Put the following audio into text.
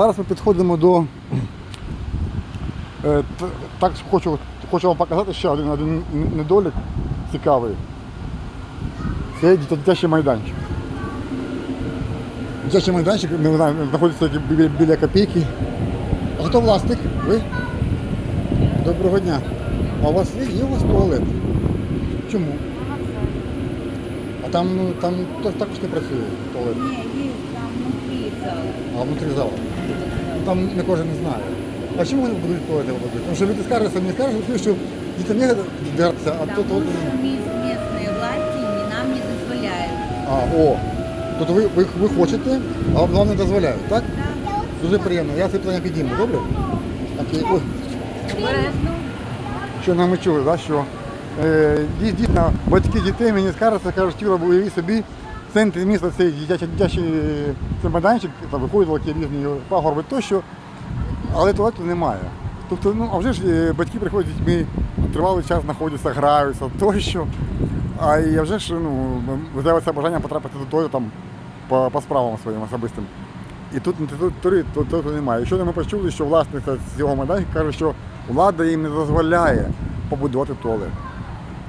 Зараз ми підходимо до. е, Так хочу, хочу вам показати ще один, один недолік цікавий. Це дитячий майданчик. Дитячий майданчик не знаю, знаходиться біля, біля копійки. А хто власник? Ви? Доброго дня. А у вас є, є у вас туалет? Чому? А там, ну, там також не працює туалет. Не, есть там внутри зал. А внутрі зала. Там не кожен знає. А чому вони будуть туалети робити? Тому що люди скаржаться, мені скаржаться, що дітям не дертися, а что мис- местные власти нам не дозволяют. А, о. Тобто ви, ви, ви хочете, а вам не дозволяють, так? Дуже приємно. Я це питання підійму, добре? Окей. Ой, що нам ми чули, да, що е, дійсно батьки дітей мені скаржаться, кажуть, тіло уявіть собі, центрі міста цей дитячий, дитячий е, майданчик, там виходять різні пагорби тощо, але туалету немає. Тобто, ну, а вже ж е, батьки приходять з дітьми, тривалий час знаходяться, граються тощо. А і вже ж ну, виявляється бажання потрапити того там по, по справам своїм особистим. І тут, тут, тут, тут, тут немає. І Щойно ми почули, що власниця цього майданчика каже, що влада їм не дозволяє побудувати туалет.